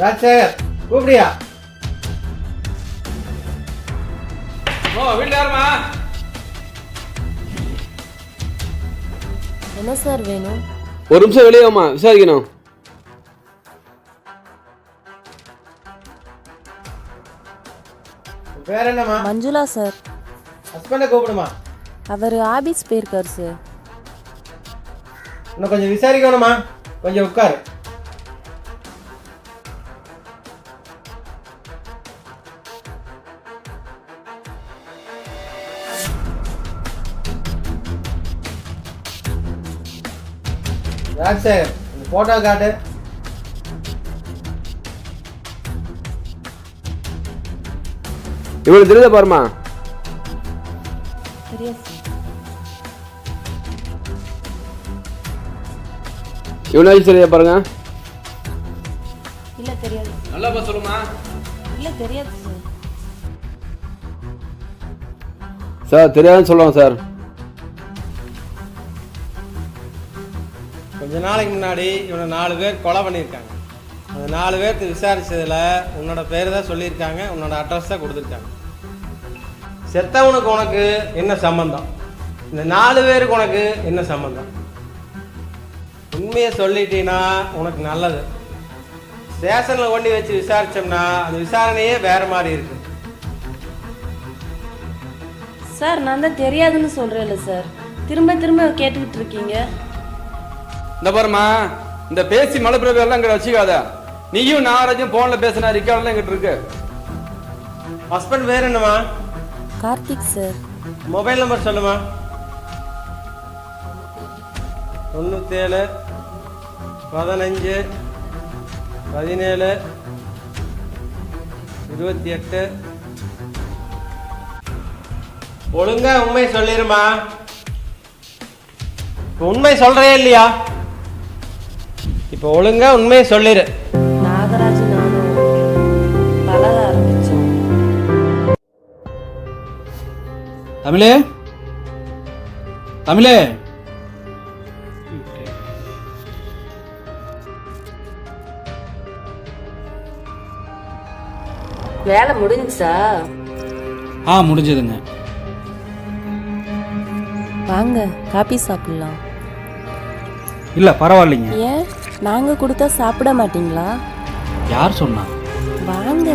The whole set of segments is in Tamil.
ராஜசேகர் கூப்பிடியா ஓ வீட்டில் யாருமா என்ன சார் வேணும்? ஒரு நிமிஷம் வெளியே விசாரிக்கணும். பேர் என்னம்மா? மஞ்சுளா சார். ஹஸ்பண்டை கூப்பிடுமா? அவர் ஆபீஸ் போயிருக்கார் சார். இன்னும் கொஞ்சம் விசாரிக்கணுமா கொஞ்சம் உட்காரு. ராஜசேகர் இந்த போட்டோ காட்டு இவனுக்கு தெரியுதா பாருமா சரியா சார் இவனாச்சும் தெரியுதா பாருங்க இல்லை தெரியாது. நல்லா பா சொல்லுமா. இல்லை தெரியாது சார் சார் தெரியாதுன்னு சொல்லுவாங்க சார். கொஞ்ச நாளைக்கு முன்னாடி இவனை நாலு பேர் கொலை பண்ணியிருக்காங்க. அந்த நாலு பேர்த்து விசாரித்ததில் உன்னோட பேர் தான் சொல்லியிருக்காங்க உன்னோட அட்ரஸ் தான் கொடுத்துருக்காங்க. செத்தவனுக்கு உனக்கு என்ன சம்பந்தம்? இந்த நாலு பேருக்கு உனக்கு என்ன சம்பந்தம்? உண்மையை சொல்லிட்டீங்கன்னா உனக்கு நல்லது. ஸ்டேஷனில் கொண்டு வச்சு விசாரிச்சோம்னா அந்த விசாரணையே வேற மாதிரி இருக்கு. சார் நான் தான் தெரியாதுன்னு சொல்கிறேன்ல சார். திரும்ப திரும்ப கேட்டுக்கிட்டு இருக்கீங்க. இந்த பாருமா இந்த பேசி மலை பிரபு எல்லாம் இங்கே வச்சுக்காத. நீயும் நாகராஜும் ஃபோனில் பேசின ரிக்கார்டெல்லாம் எங்கிட்ட இருக்கு. ஹஸ்பண்ட் பேர் என்னம்மா? கார்த்திக் சார். மொபைல் நம்பர் சொல்லுமா தொண்ணூற்றேழு பதினஞ்சு பதினேழு இருபத்தி எட்டு. ஒழுங்கா உண்மை சொல்லிருமா உண்மை சொல்றே இல்லையா? இப்போ ஒழுங்கா உண்மையை சொல்லிரு. நாகராஜ் நானும் பழக தமிழே? தமிழே? வேலை முடிஞ்சுச்சா? ஆ முடிஞ்சதுங்க. வாங்க காபி சாப்பிடலாம். இல்லை பரவாயில்லைங்க. ஏன்? நாங்கள் கொடுத்தா சாப்பிட மாட்டீங்களா? யார் சொன்னா? வாங்க.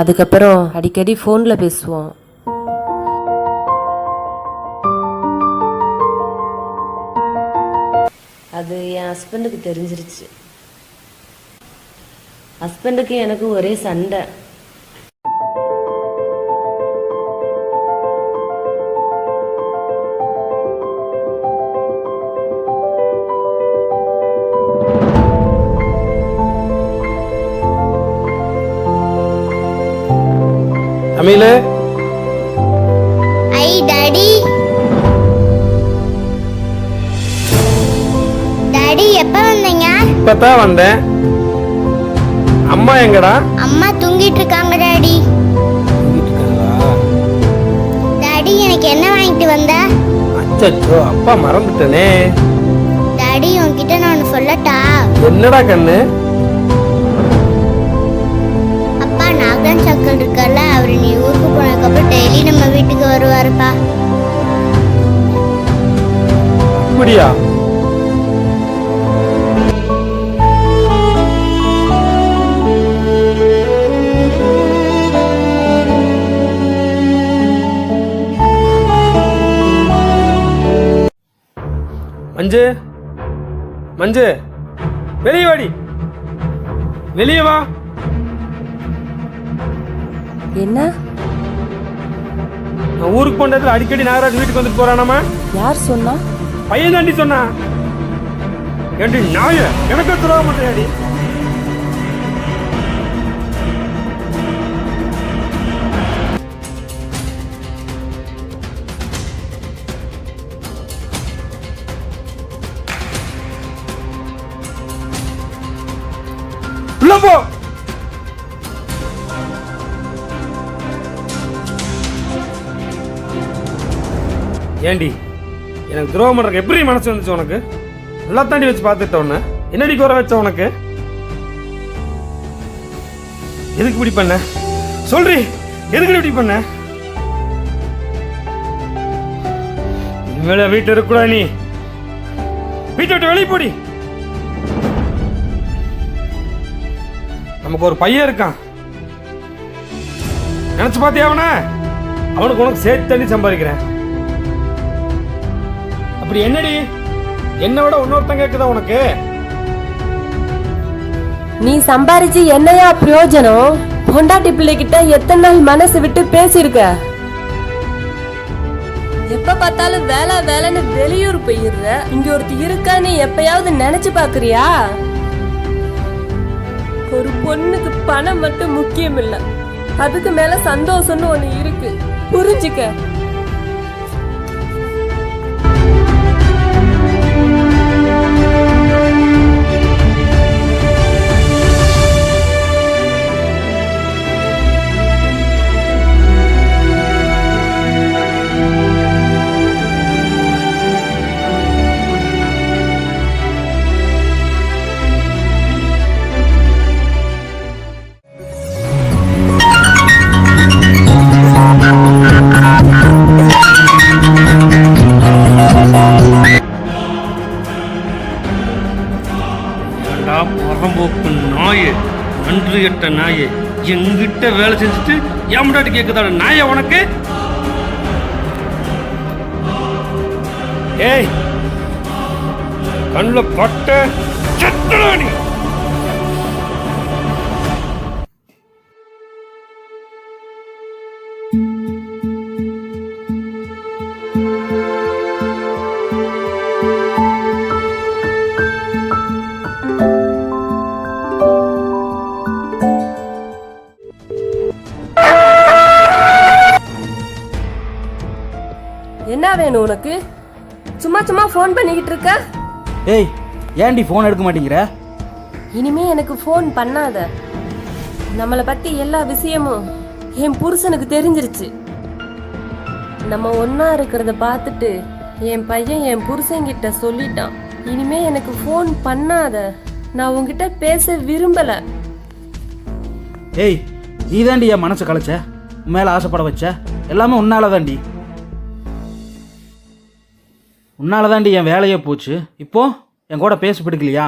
அதுக்கப்புறம் அடிக்கடி ஃபோனில் பேசுவோம். அது என் ஹஸ்பண்டுக்கு தெரிஞ்சிருச்சு. ஹஸ்பண்டுக்கு எனக்கு ஒரே சண்டை. தமிழ் ஐ டாடி. டாடி எப்ப வந்தீங்க? இப்பதான் வந்தேன். அம்மா எங்கடா? அம்மா தூங்கிட்டு இருக்காங்க டாடி. டாடி எனக்கு என்ன வாங்கிட்டு வந்த? அச்சோ அப்பா மறந்துட்டனே. டாடி உன்கிட்ட நான் சொல்லட்டா? என்னடா கண்ணு? அப்பா நாகன் சக்கல் இருக்கல்ல அவர் நீ ஊருக்கு போனதுக்கப்புறம் டெய்லி நம்ம வீட்டுக்கு வருவாருப்பா. அப்படியா? மஞ்சு? மஞ்சு? வெளியே வாடி. வெளியே வா. என்ன? நான் ஊருக்கு போன இடத்துல அடிக்கடி நாகராஜ் வீட்டுக்கு வந்துட்டு போறானாமா யார் சொன்னா? பையன் தாண்டி சொன்னா. ஏண்டி நாய? எனக்கு துரோக மாட்டேடி உள்ள போ! ஏண்டி? எனக்கு துரோகம் பண்ணுறக்கு எப்படி மனசு வந்துச்சு உனக்கு? நல்லா தாண்டி வச்சு பார்த்துட்ட உன்ன. என்னடி குறை வச்ச உனக்கு? எதுக்கு இப்படி பண்ண? சொல்றி எதுக்கு இப்படி பண்ண? இனிமேல வீட்டில் இருக்கக்கூடாது நீ. வீட்டை விட்டு வெளியே போடி. நமக்கு ஒரு பையன் இருக்கான். நினைச்சு பார்த்தியா அவனை? அவனுக்கு உனக்கு சேர்த்து தண்ணி சம்பாதிக்கிறேன். அப்படி என்னடி? என்ன விட இன்னொருத்தன் கேக்குதா உனக்கு? நீ சம்பாரிச்சு என்னையா பிரயோஜனம்? பொண்டாட்டி பிள்ளைகிட்ட எத்தனை நாள் மனசு விட்டு பேசியிருக்க? எப்ப பார்த்தாலும் வேலை வேலைன்னு வெளியூர் போயிடுற? இங்க ஒருத்தி இருக்கான்னு எப்பயாவது நினைச்சு பாக்குறியா ஒரு பொண்ணுக்கு பணம் மட்டும் முக்கியம் இல்ல அதுக்கு மேல சந்தோஷம்னு ஒண்ணு இருக்கு. புரிஞ்சுக்க. அன்று எட்ட நாயே எங்கிட்ட வேலை செஞ்சுட்டு ஏமாட்டாட்டு கேட்குதாட நாயே உனக்கு? ஏய் கண்ணுல பட்ட செத்துடா நீ. வேணும் உனக்கு? சும்மா சும்மா ஃபோன் பண்ணிக்கிட்டு இருக்க? ஏய் ஏன்டி ஃபோன் எடுக்க மாட்டேங்கிற? இனிமே எனக்கு ஃபோன் பண்ணாத. நம்மளை பத்தி எல்லா விஷயமும் என் புருஷனுக்கு தெரிஞ்சிருச்சு. நம்ம ஒண்ணா இருக்கிறத பார்த்துட்டு என் பையன் என் புருஷன்கிட்ட சொல்லிட்டான். இனிமே எனக்கு ஃபோன் பண்ணாத. நான் உன்கிட்ட பேச விரும்பல. ஏய் நீ தாண்டி என் மனசை கலைச்ச? மேலே ஆசைப்பட வச்ச? எல்லாமே உன்னால தாண்டி உன்னால தாண்டி என் வேலையே போச்சு. இப்போ என் கூட பேச பிடிக்கலையா?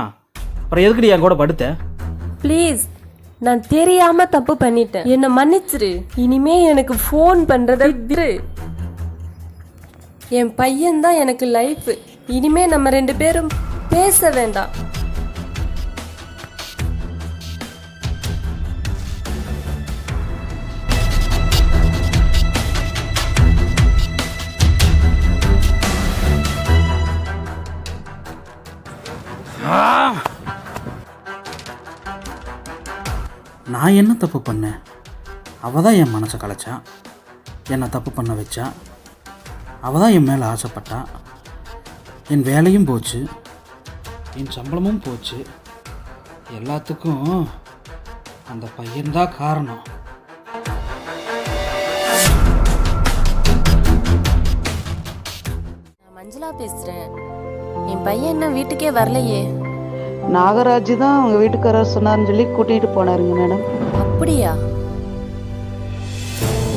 அப்புறம் எதுக்குடி என் கூட படுத்த? ப்ளீஸ் நான் தெரியாம தப்பு பண்ணிட்டேன். என்ன மன்னிச்சிரு. இனிமே எனக்கு ஃபோன் பண்றத விரு என் பையன் தான் எனக்கு லைஃப் இனிமே நம்ம ரெண்டு பேரும் பேச வேண்டாம். நான் என்ன தப்பு பண்ணேன் அவள் தான் என் மனசை கலைச்சா? என்னை தப்பு பண்ண வச்சா? அவள் தான் என் மேலே ஆசைப்பட்டா? என் வேலையும் போச்சு. என் சம்பளமும் போச்சு. எல்லாத்துக்கும் அந்த பையன்தான் காரணம். நான் மஞ்சளா பேசுகிறேன் என் பையன் என்ன வீட்டுக்கே வரலையே. நாகராஜ் தான் அவங்க வீட்டுக்காரர் சொன்னார்னு சொல்லி கூட்டிகிட்டு போனாருங்க மேடம். அப்படியா?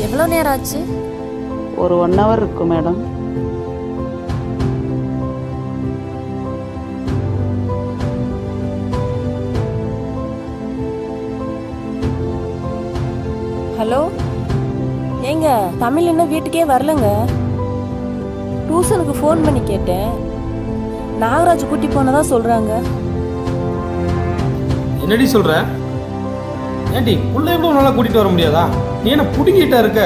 எவ்வளோ நேரம் ஆச்சு? ஒரு ஒன் ஹவர் இருக்கும் மேடம். ஹலோ? ஏங்க தமிழ் இன்னும் வீட்டுக்கே வரலங்க. டியூஷனுக்கு ஃபோன் பண்ணி கேட்டேன். நாகராஜ் கூட்டி போனதா சொல்றாங்க. என்னடி சொல்ற? ஏன்டி பிள்ளை எப்படி நல்லா கூட்டிட்டு வர முடியாதா? நீ என்ன புடுங்கிட்டா இருக்க?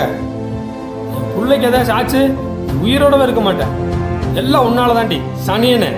என் பிள்ளைக்கு ஏதாச்சும் ஆச்சு உயிரோடவே இருக்க மாட்டேன். எல்லாம் உன்னால தாண்டி சனியனே.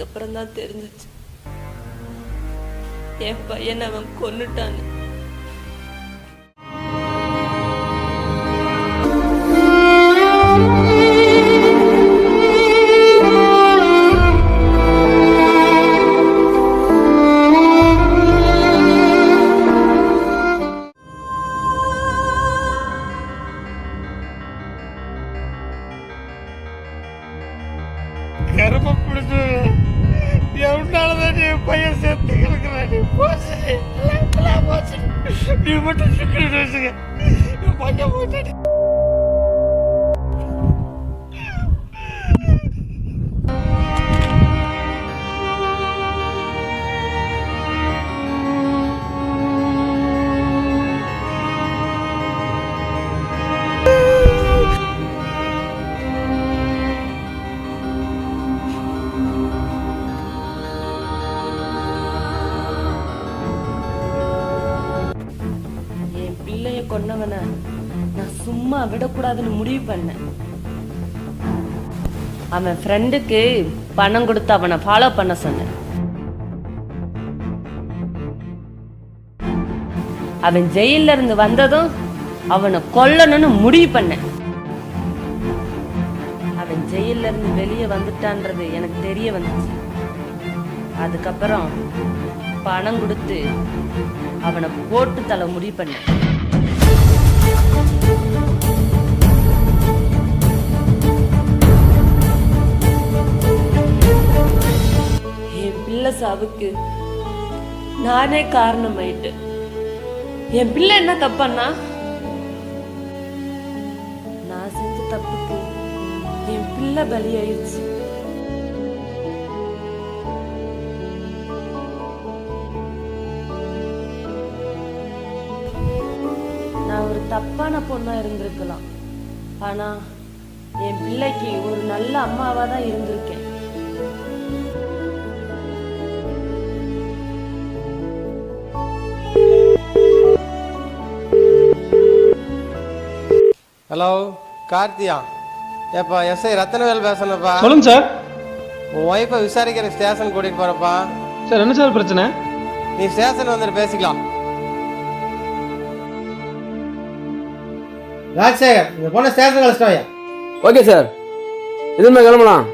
அதுக்கப்புறம் தான் தெரிஞ்சிச்சு. என் பையனை அவன் கொன்னுட்டான்னு. நான் விடக்கூடாதுன்னு முடிவு பண்ணேன். அவன் ஃப்ரெண்டுக்கு பணம் கொடுத்து அவனை ஃபாலோ பண்ண சொன்னேன். அவன் ஜெயில்ல இருந்து வந்ததும் அவனை கொல்லணும்னு முடிவு பண்ணேன். அவன் ஜெயில்ல இருந்து வெளியே வந்துட்டான்றது எனக்கு தெரிய வந்துச்சு. அதுக்கப்புறம் பணம் கொடுத்து அவனை போட்டு தலை முடிவு பண்ணேன். சாவுக்கு நானே காரணமாயிட்டு. என் பிள்ளை என்ன தப்பண்ணா? நான் செஞ்ச தப்புக்கு என் பிள்ளை பலியாயிடுச்சு நான் ஒரு தப்பான பொண்ணா இருந்திருக்கலாம். ஆனா என் பிள்ளைக்கு ஒரு நல்ல அம்மாவா தான் இருந்திருக்கேன். ஹலோ கார்த்தியா. ஏப்பா எஸ்ஐ ரத்தனவேல் பேசணுப்பா சொல்லுங்க சார். உன் ஒய்ஃபை விசாரிக்கிற ஸ்டேஷன் கூட்டிகிட்டு போகிறப்பா சார் என்ன சார் பிரச்சனை? நீ ஸ்டேஷன் வந்துட்டு பேசிக்கலாம். ராஜசேகர் இந்த பொண்ணை ஸ்டேஷன் கழிச்சிட்டு வாயா ஓகே சார் இதுமே கிளம்பலாம்?